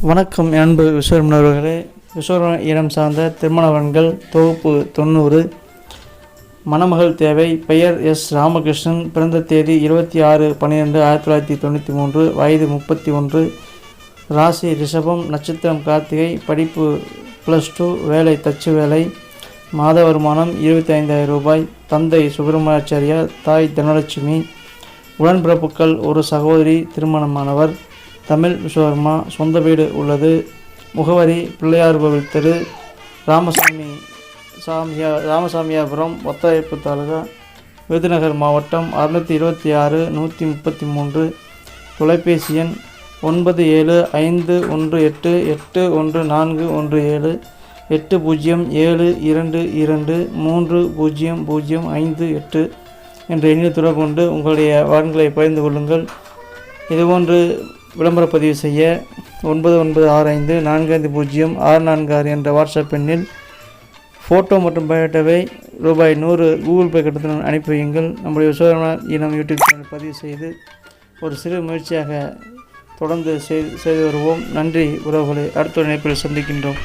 வணக்கம் அன்பு விஸ்வரமன் அவர்களே விஸ்வர இனம் சார்ந்த திருமணவன்கள் தொகுப்பு தொண்ணூறு. மணமகள் தேவை. பெயர் எஸ். ராமகிருஷ்ணன். பிறந்த தேதி இருபத்தி ஆறு பன்னிரெண்டு ஆயிரத்தி தொள்ளாயிரத்தி தொண்ணூற்றி மூன்று. வயது முப்பத்தி ஒன்று. ராசி ரிஷபம் நட்சத்திரம் கார்த்திகை படிப்பு ப்ளஸ் டூ வேலை தச்சு வேலை. மாத வருமானம் இருபத்தி ஐந்தாயிரம் ரூபாய். தந்தை சுப்பிரமணியாச்சாரியார் தாய் தனலட்சுமி. உடன்பிறப்புக்கள் ஒரு சகோதரி திருமணமானவர். தமிழ் விஸ்வகர்மா சொந்த வீடு உள்ளது. முகவரி பிள்ளையார் கோவில் தெரு ராமசாமி சாமியா ராமசாமியாபுரம் ஒத்தாயப்பு தாலுகா விருதுநகர் மாவட்டம் அறுநூற்றி இருபத்தி ஆறு நூற்றி முப்பத்தி மூன்று. தொலைபேசி எண் ஒன்பது ஏழு ஐந்து ஒன்று எட்டு எட்டு ஒன்று நான்கு ஒன்று ஏழு எட்டு பூஜ்ஜியம் ஏழு இரண்டு இரண்டு மூன்று பூஜ்ஜியம் பூஜ்ஜியம் ஐந்து எட்டு என்ற எண்ணில் தொடர்பு கொண்டு உங்களுடைய வரன்களை பகிர்ந்து கொள்ளுங்கள். இதுபோன்று விளம்பரப் பதிவு செய்ய ஒன்பது ஒன்பது ஆறு ஐந்து நான்கு ஐந்து பூஜ்ஜியம் ஆறு நான்கு ஆறு என்ற வாட்ஸ்அப் எண்ணில் ஃபோட்டோ மற்றும் பயோட்டோவை ரூபாய் நூறு கூகுள் பே கட்டத்தில் அனுப்பி வையுங்கள். நம்முடைய விஸ்வகர்மா இனம் யூடியூப் சேனல் பதிவு செய்து ஒரு சிறு முயற்சியாக தொடர்ந்து செய்து செய்து வருவோம். நன்றி. உறவுகளை அடுத்த இணைப்பில் சந்திக்கின்றோம்.